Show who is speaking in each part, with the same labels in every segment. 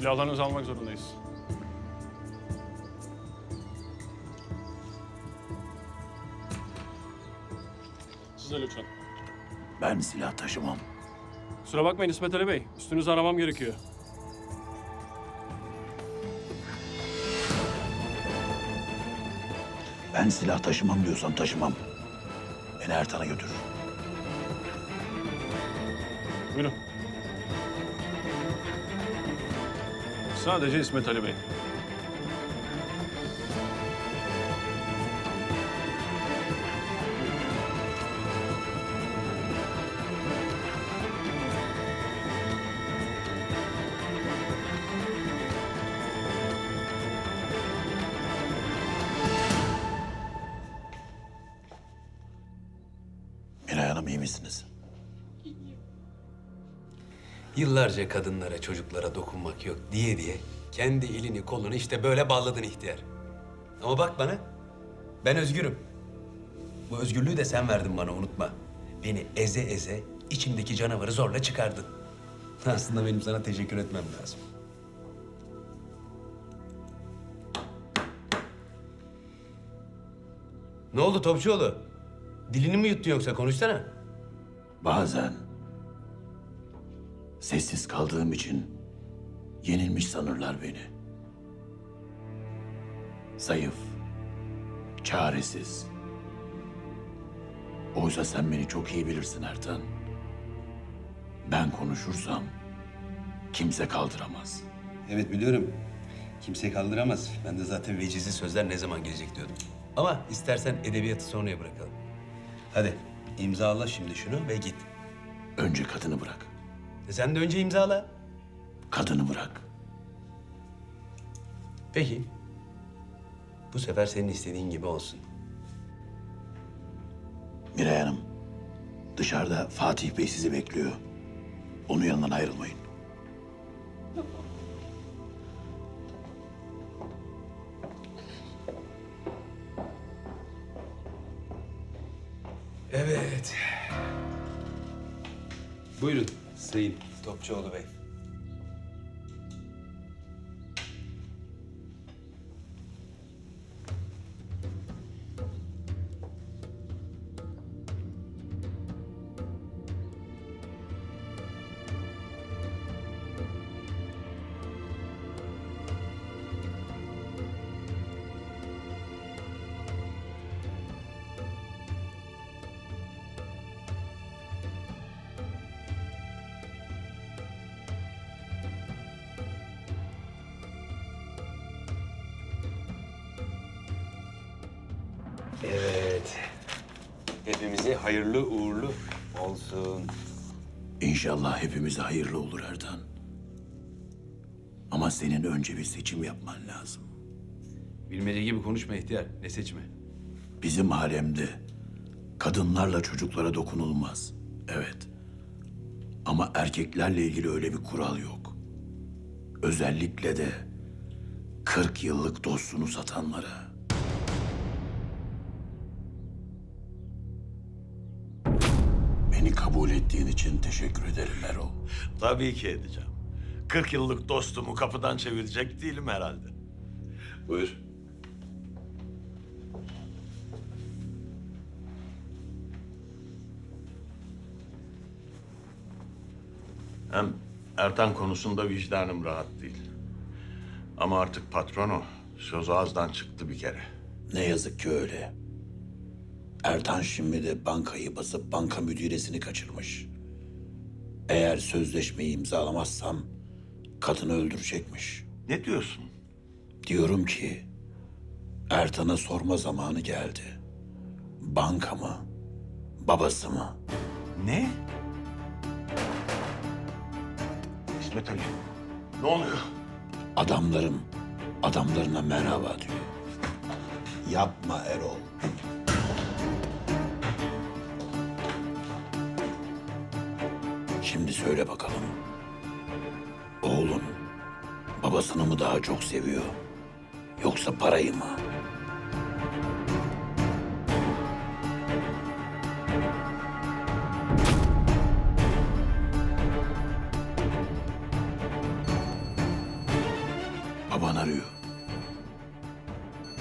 Speaker 1: Silahlarınızı almak zorundayız. Siz de lütfen.
Speaker 2: Ben silah taşımam.
Speaker 1: Kusura bakmayın İsmet Ali Bey. Üstünüzü aramam gerekiyor.
Speaker 2: Ben silah taşımam diyorsam taşımam. Beni Ertan'a götür.
Speaker 1: Sadece İsmet Ali Bey.
Speaker 2: Miray Hanım iyi misiniz?
Speaker 3: Yıllarca kadınlara, çocuklara dokunmak yok diye diye kendi elini kolunu işte böyle bağladın ihtiyar. Ama bak bana, ben özgürüm. Bu özgürlüğü de sen verdin bana unutma. Beni eze eze içimdeki canavarı zorla çıkardın. Aslında benim sana teşekkür etmem lazım. Ne oldu Topçuoğlu? Dilini mi yuttun yoksa konuşsana.
Speaker 2: Bazen sessiz kaldığım için yenilmiş sanırlar beni. Zayıf, çaresiz. Oysa sen beni çok iyi bilirsin Ertan. Ben konuşursam kimse kaldıramaz.
Speaker 3: Evet biliyorum. Kimse kaldıramaz. Ben de zaten vecizli sözler ne zaman gelecek diyordum. Ama istersen edebiyatı sonraya bırakalım. Hadi imzala şimdi şunu ve git.
Speaker 2: Önce kadını bırak.
Speaker 3: E sen de önce imzala.
Speaker 2: Kadını bırak.
Speaker 3: Peki. Bu sefer senin istediğin gibi olsun.
Speaker 2: Miray Hanım, dışarıda Fatih Bey sizi bekliyor. Onun yanından ayrılmayın.
Speaker 3: Evet. Buyurun Sayın Topçuoğlu Bey. Hepimize hayırlı uğurlu olsun.
Speaker 2: İnşallah hepimize hayırlı olur Ertan. Ama senin önce bir seçim yapman lazım.
Speaker 3: Bilmece gibi konuşma ihtiyar. Ne seçme?
Speaker 2: Bizim alemde kadınlarla çocuklara dokunulmaz. Evet. Ama erkeklerle ilgili öyle bir kural yok. Özellikle de 40 yıllık dostunu satanlara. Beni kabul ettiğin için teşekkür ederim Erol.
Speaker 4: Tabii ki edeceğim. 40 yıllık dostumu kapıdan çevirecek değilim herhalde. Buyur. Hem Ertan konusunda vicdanım rahat değil. Ama artık patronu söz ağızdan çıktı bir kere.
Speaker 2: Ne yazık ki öyle. Ertan şimdi de bankayı basıp banka müdüresini kaçırmış. Eğer sözleşmeyi imzalamazsam kadını öldürecekmiş.
Speaker 4: Ne diyorsun?
Speaker 2: Diyorum ki Ertan'a sorma zamanı geldi. Banka mı? Babası mı?
Speaker 4: Ne? İsmet Ali, ne oluyor?
Speaker 2: Adamlarım adamlarına merhaba diyor. Yapma Erol. Şimdi söyle bakalım. Oğlun babasını mı daha çok seviyor? Yoksa parayı mı? Baban arıyor.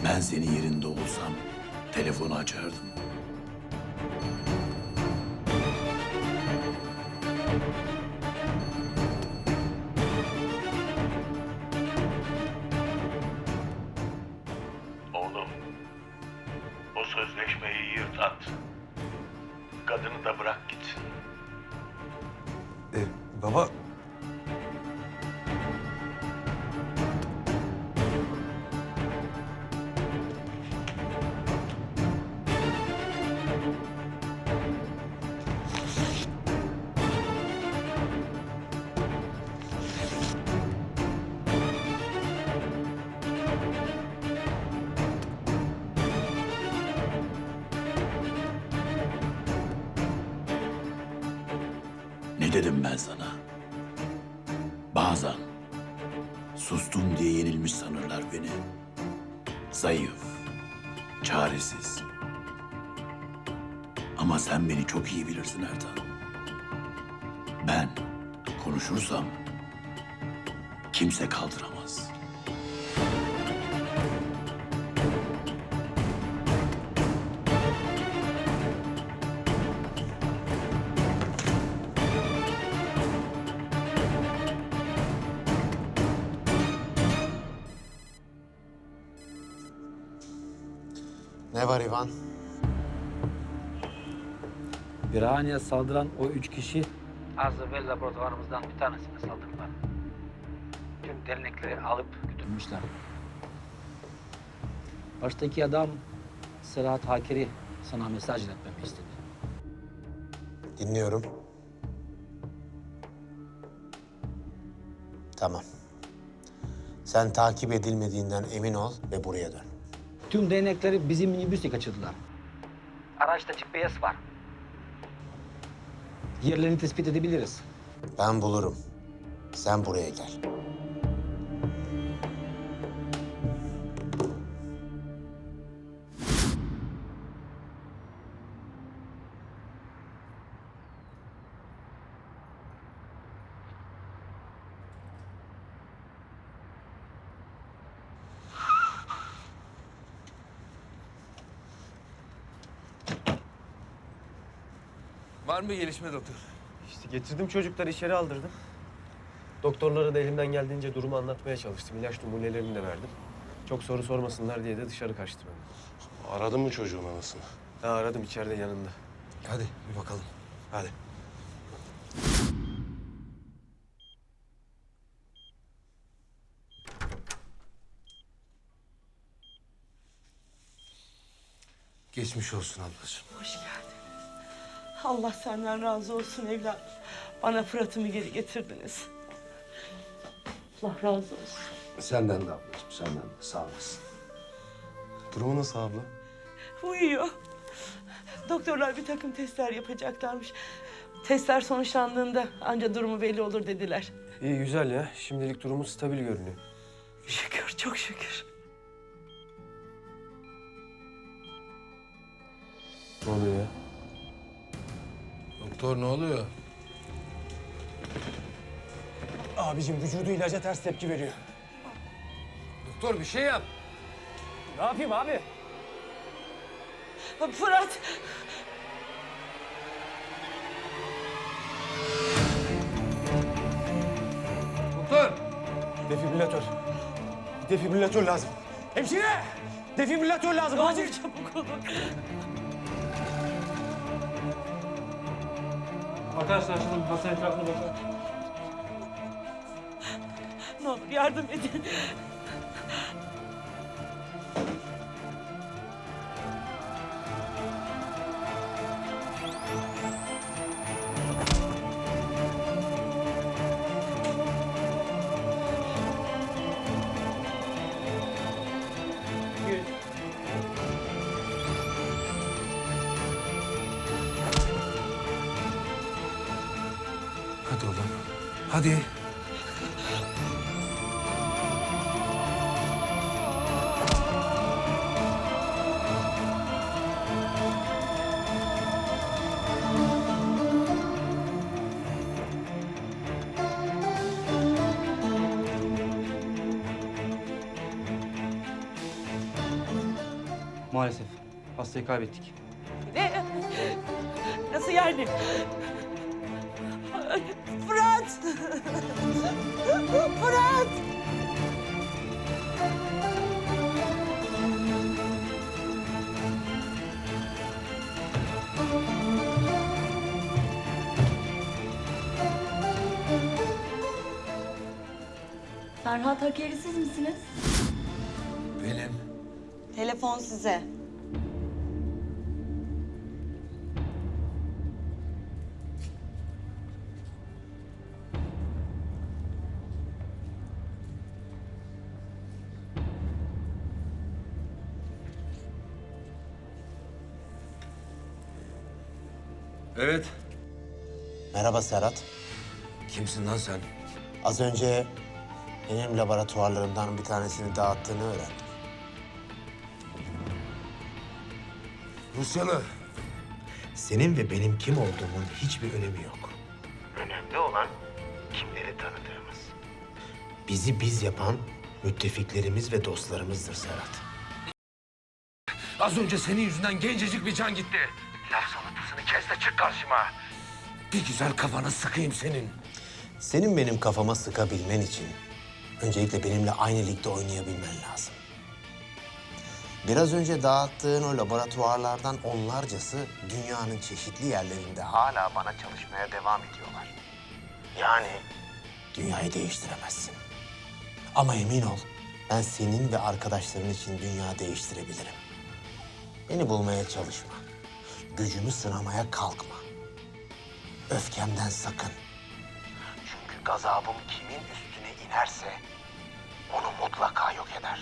Speaker 2: Ben senin yerinde olsam telefonu açardım.
Speaker 4: Kadını da
Speaker 2: Dedim ben sana? Bazen sustum diye yenilmiş sanırlar beni. Zayıf, çaresiz. Ama sen beni çok iyi bilirsin Ertan. Ben konuşursam kimse kaldıramaz.
Speaker 5: Ne var Ivan?
Speaker 6: Birhane'ye saldıran o üç kişi az evvel laboratuvarımızdan bir tanesine saldırdılar. Tüm dernekleri alıp götürmüşler. Baştaki adam Serhat Hakeri sana mesaj iletmemi istedi.
Speaker 5: Dinliyorum. Tamam. Sen takip edilmediğinden emin ol ve buraya dön.
Speaker 6: Tüm değnekleri bizim minibüsle kaçırdılar. Araçta GPS var. Yerlerini tespit edebiliriz.
Speaker 5: Ben bulurum. Sen buraya gel.
Speaker 7: Var mı gelişme doktor?
Speaker 8: İşte getirdim çocukları içeri aldırdım. Doktorlara da elimden geldiğince durumu anlatmaya çalıştım. İlaç numunelerini de verdim. Çok soru sormasınlar diye de dışarı kaçtım.
Speaker 9: Aradın mı çocuğun anasını?
Speaker 8: Ha, aradım içeride yanında.
Speaker 7: Hadi bir bakalım. Hadi. Geçmiş olsun ablacığım.
Speaker 10: Hoş geldin. Allah senden razı olsun evladım. Bana Fırat'ımı geri getirdiniz. Allah razı olsun.
Speaker 9: Senden de ablacığım, senden de. Sağ olasın.
Speaker 8: Durumu nasıl abla?
Speaker 10: Uyuyor. Doktorlar bir takım testler yapacaklarmış. Testler sonuçlandığında anca durumu belli olur dediler.
Speaker 8: İyi güzel ya. Şimdilik durumu stabil görünüyor.
Speaker 10: Şükür, çok şükür.
Speaker 8: Ne oluyor ya?
Speaker 7: Doktor ne oluyor?
Speaker 8: Abicim vücudu ilaca ters tepki veriyor.
Speaker 7: Doktor bir şey yap.
Speaker 8: Ne yapayım abi?
Speaker 10: Fırat!
Speaker 7: Doktor.
Speaker 8: Defibrilatör. Defibrilatör lazım. Hemşire! Defibrilatör lazım. Acil.
Speaker 10: çabuk olun.
Speaker 1: Arkadaşlar şunun hasta etrafına bakın.
Speaker 10: Ne olur yardım edin.
Speaker 7: Hadi.
Speaker 8: Maalesef hastayı kaybettik.
Speaker 10: Ne? Nasıl yani? Fırat! Fırat!
Speaker 11: Ferhat Hakeri siz misiniz?
Speaker 7: Benim.
Speaker 11: Telefon size.
Speaker 5: Merhaba Serhat.
Speaker 7: Kimsin lan sen?
Speaker 5: Az önce benim laboratuvarlarımdan bir tanesini dağıttığını öğrendim.
Speaker 7: Rusyalı.
Speaker 5: Senin ve benim kim olduğumun hiçbir önemi yok. Önemli olan kimleri tanıdığımız. Bizi biz yapan müttefiklerimiz ve dostlarımızdır Serhat.
Speaker 7: Az önce senin yüzünden gencecik bir can gitti. Laf salatasını kes de çık karşıma. Bir güzel kafanı sıkayım senin.
Speaker 5: Senin benim kafama sıkabilmen için öncelikle benimle aynı ligde oynayabilmen lazım. Biraz önce dağıttığın o laboratuvarlardan onlarcası dünyanın çeşitli yerlerinde hala bana çalışmaya devam ediyorlar. Yani dünyayı değiştiremezsin. Ama emin ol, ben senin ve arkadaşların için dünya değiştirebilirim. Beni bulmaya çalışma. Gücümü sınamaya kalkma. Öfkemden sakın. Çünkü gazabım kimin üstüne inerse onu mutlaka yok eder.